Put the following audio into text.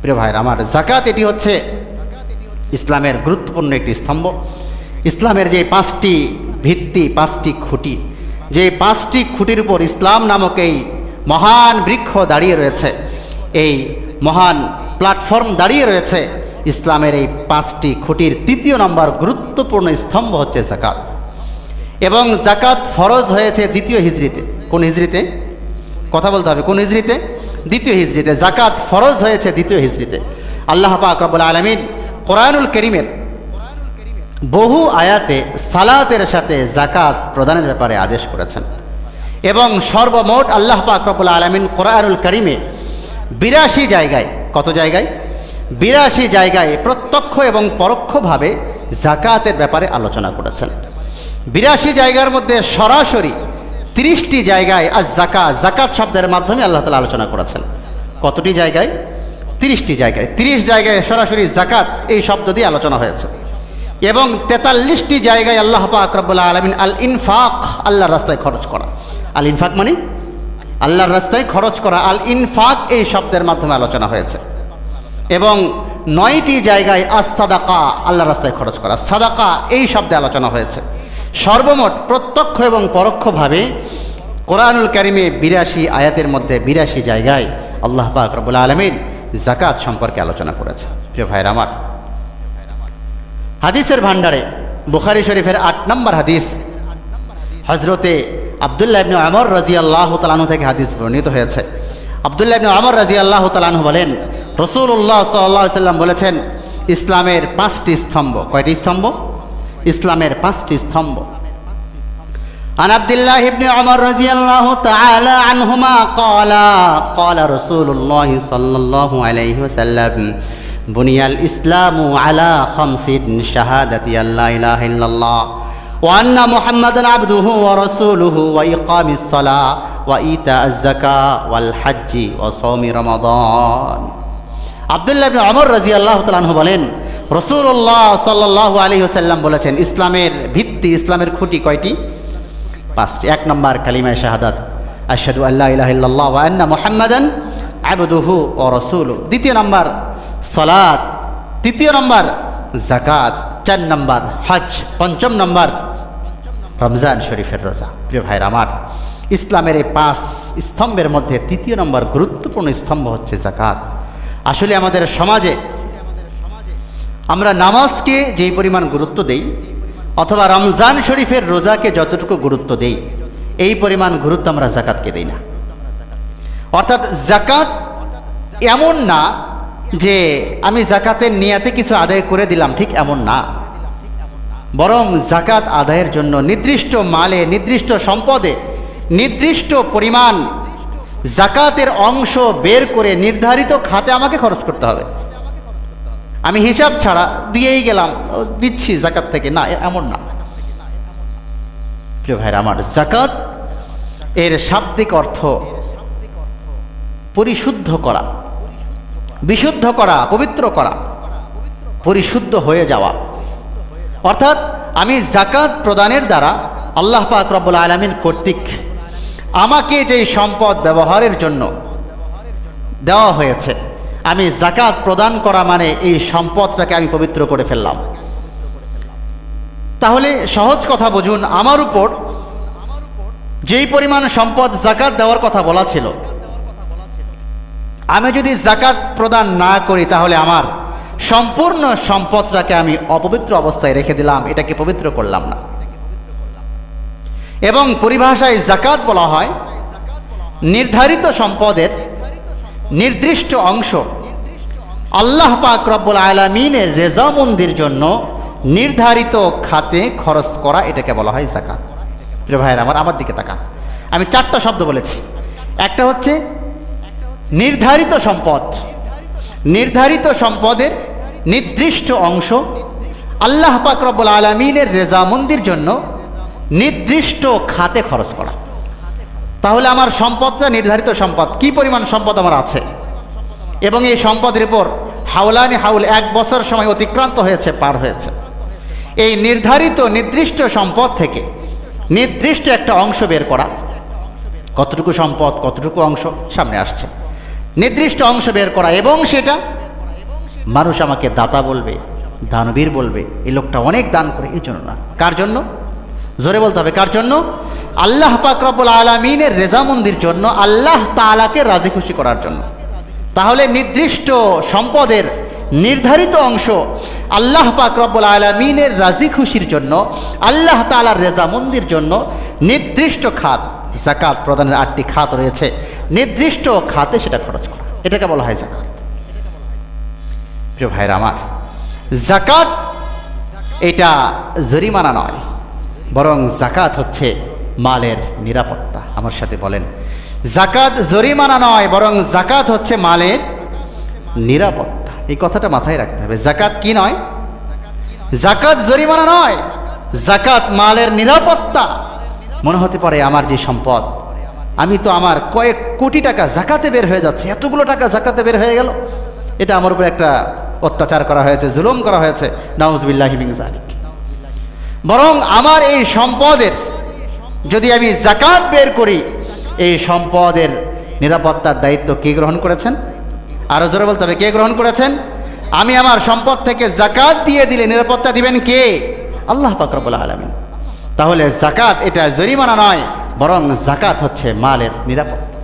প্রিয় ভাইয়ের, আমার জাকাত এটি হচ্ছে ইসলামের গুরুত্বপূর্ণ একটি স্তম্ভ। ইসলামের যে পাঁচটি ভিত্তি, পাঁচটি খুঁটি, যে পাঁচটি খুঁটির উপর ইসলাম নামক এই মহান বৃক্ষ দাঁড়িয়ে রয়েছে, এই মহান প্ল্যাটফর্ম দাঁড়িয়ে রয়েছে, ইসলামের এই পাঁচটি খুঁটির তৃতীয় নম্বর গুরুত্বপূর্ণ স্তম্ভ হচ্ছে জাকাত এবং জাকাত ফরজ হয়েছে দ্বিতীয় হিজড়িতে কোন হিজড়িতে কথা বলতে হবে, কোন হিজড়িতে দ্বিতীয় হিজড়িতে জাকাত ফরজ হয়েছে দ্বিতীয় হিজড়িতে আল্লাহ পাক রব্বুল আলমিন কোরআনুল করিমের বহু আয়াতে সালাতের সাথে জাকাত প্রদানের ব্যাপারে আদেশ করেছেন। এবং সর্বমোট আল্লাহ পাক রব্বুল আলমিন কোরআনুল করিমে বিরাশি জায়গায়, কত জায়গায়? বিরাশি জায়গায় প্রত্যক্ষ এবং পরোক্ষভাবে জাকাতের ব্যাপারে আলোচনা করেছেন। বিরাশি জায়গার মধ্যে সরাসরি তিরিশটি জায়গায় আজ জাকা জাকাত শব্দের মাধ্যমে আল্লাহ তালা আলোচনা করেছেন। কতটি জায়গায়? তিরিশটি জায়গায়। তিরিশ জায়গায় সরাসরি জাকাত এই শব্দ দিয়ে আলোচনা হয়েছে। এবং তেতাল্লিশটি জায়গায় আল্লাহ পাক রব্বুল আলমিন আল ইনফাক আল্লাহর রাস্তায় খরচ করা। আল ইনফাক মানে? আল্লাহর রাস্তায় খরচ করা। আল ইনফাক এই শব্দের মাধ্যমে আলোচনা হয়েছে। এবং নয়টি জায়গায় আস্তাদাকা আল্লাহর রাস্তায় খরচ করা। সাদাকা এই শব্দে আলোচনা হয়েছে। সর্বমোট প্রত্যক্ষ এবং পরোক্ষভাবে কোরআনুল কারিমে বিরাশি আয়াতের মধ্যে বিরাশি জায়গায় আল্লাহ পাক রবুল আলমিন জাকাত সম্পর্কে আলোচনা করেছে। প্রিয় ভাইয়ের আমার, হাদিসের ভাণ্ডারে বুখারি শরীফের আট নম্বর হাদিস হজরতে আবদুল্লাহ ইবনে আমর রাজি আল্লাহ তালানু থেকে হাদিস বর্ণিত হয়েছে। আবদুল্লাহ ইবনে আমর রাজি আল্লাহ তালানু বলেন রসুল্লাহ সাল্লাহ সাল্লাম বলেছেন, ইসলামের পাঁচটি স্তম্ভ। কয়টি স্তম্ভ? ইসলামের পাঁচটি স্তম্ভ। عن عبد الله بن عمر رضي الله تعالى عنهما قال قال رسول الله صلى الله عليه وسلم بني الإسلام على خمس شهادة أن لا إله إلا الله وأن محمدا عبده ورسوله وإقام الصلاة وإيتاء الزكاة والحج وصوم رمضان আবদুল্লাহ ইবনে অমর রাজি আল্লাহ তালাহ বলেন রসুল্লাহ সাল্লাহ আলী হোসাল্লাম বলেছেন ইসলামের ভিত্তি ইসলামের খুঁটি কয়টি পাঁচটি। এক নম্বর কালিমায় শাহাদাত আশাদু আল্লাহ ইলাহা ইল্লাল্লাহ ওয়া আন্না মুহাম্মাদান আবদুহু ও রসুল দ্বিতীয় নম্বর সলাদ তৃতীয় নম্বর জাকাত চার নম্বর হজ পঞ্চম নম্বর রমজান শরীফের রোজা। প্রিয় ভাইর আমার, ইসলামের এই পাঁচ স্তম্ভের মধ্যে তৃতীয় নম্বর গুরুত্বপূর্ণ স্তম্ভ হচ্ছে জাকাত আসলে আমাদের সমাজে আমরা নামাজকে যেই পরিমাণ গুরুত্ব দেই অথবা রমজান শরীফের রোজাকে যতটুকু গুরুত্ব দেই, এই পরিমাণ গুরুত্ব আমরা জাকাতকে দেই না। অর্থাৎ জাকাত এমন না যে আমি জাকাতের নিয়াতে কিছু আদায় করে দিলাম, ঠিক এমন না। বরং জাকাত আদায়ের জন্য নির্দিষ্ট মালে, নির্দিষ্ট সম্পদে নির্দিষ্ট পরিমাণ জাকাতের অংশ বের করে নির্ধারিত খাতে আমাকে খরচ করতে হবে। আমি হিসাব ছাড়া দিয়েই গেলাম। দিচ্ছি জাকাত থেকে। না এমন না। প্রিয় ভাইরা, আমার জাকাত এর শাব্দিক অর্থ পরিশুদ্ধ করা, বিশুদ্ধ করা, পবিত্র করা, পরিশুদ্ধ হয়ে যাওয়া। অর্থাৎ আমি জাকাত প্রদানের দ্বারা আল্লাহ পাক রব্বুল আলমিন কর্তৃক আমাকে যেই সম্পদ ব্যবহারের জন্য দেওয়া হয়েছে আমি জাকাত প্রদান করা মানে এই সম্পদটাকে আমি পবিত্র করে ফেললাম। তাহলে সহজ কথা বুঝুন, আমার উপর যেই পরিমাণ সম্পদ জাকাত দেওয়ার কথা বলা ছিল, আমি যদি জাকাত প্রদান না করি তাহলে আমার সম্পূর্ণ সম্পদটাকে আমি অপবিত্র অবস্থায় রেখে দিলাম, এটাকে পবিত্র করলাম না। এবং পরিভাষায় জাকাত বলা হয়, নির্ধারিত সম্পদের নির্দিষ্ট অংশ আল্লাহ পাক রব্বুল আলমিনের রেজামন্দির জন্য নির্ধারিত খাতে খরচ করা এটাকে বলা হয় জাকাত প্রিয় ভাইয়ের আমার আমার দিকে তাকান। আমি চারটা শব্দ বলেছি। একটা হচ্ছে নির্ধারিত সম্পদ। নির্ধারিত সম্পদের নির্দিষ্ট অংশ আল্লাহ পাক রব্বুল আলমিনের রেজামন্দির জন্য নির্দিষ্ট খাতে খরচ করা। তাহলে আমার সম্পদটা নির্ধারিত সম্পদ। কি পরিমাণ সম্পদ আমার আছে? এবং এই সম্পদের উপর হাওলানি হাউল এক বছর সময় অতিক্রান্ত হয়েছে, পার হয়েছে। এই নির্ধারিত, নির্দিষ্ট সম্পদ থেকে নির্দিষ্ট একটা অংশ বের করা, কতটুকু সম্পদ, কতটুকু অংশ, সামনে আসছে। নির্দিষ্ট অংশ বের করা এবং সেটা মানুষ আমাকে দাতা বলবে, দানবীর বলবে, এই লোকটা অনেক দান করে, এই জন্য না। কার জন্য? জোরে বলতে হবে, কার জন্য? আল্লাহ পাক রব্বুল আলমিনের রেজামন্দির জন্য, আল্লাহ তালাকে রাজি খুশি করার জন্য। তাহলে নির্দিষ্ট সম্পদের নির্ধারিত অংশ আল্লাহ পাক রব্বুল আলমিনের রাজি খুশির জন্য, আল্লাহ তালার রেজামন্দির জন্য নির্দিষ্ট খাত জাকাত প্রদানের আটটি খাত রয়েছে। নির্দিষ্ট খাতে সেটা খরচ করা। এটাকে বলা হয় জাকাত প্রিয় ভাইরা আমার জাকাত এটা জরিমানা নয়, বরং জাকাত হচ্ছে মালের নিরাপত্তা। আমার সাথে বলেন জাকাত জরিমানা নয়, বরং জাকাত হচ্ছে মালের নিরাপত্তা। এই কথাটা মাথায় রাখতে হবে। জাকাত কি নয়? জাকাত জরিমানা নয়, জাকাত মালের নিরাপত্তা। মনে হতে পারে আমার যে সম্পদ, আমি তো আমার কয়েক কোটি টাকা জাকাতে বের হয়ে যাচ্ছে, এতগুলো টাকা জাকাতে বের হয়ে গেল। এটা আমার উপর একটা অত্যাচার করা হয়েছে, জুলুম করা হয়েছে, নাউজবিল্লাহ জালিক বরং আমার এই সম্পদের যদি আমি জাকাত বের করি এই সম্পদের নিরাপত্তার দায়িত্ব কে গ্রহণ করেছেন? আরও জোরে বলতে হবে, কে গ্রহণ করেছেন? আমি আমার সম্পদ থেকে জাকাত দিয়ে দিলে নিরাপত্তা দিবেন কে? আল্লাহ পাকরবুল আলমিন। তাহলে জাকাত এটা জরিমানা নয়, বরং জাকাত হচ্ছে মালের নিরাপত্তা।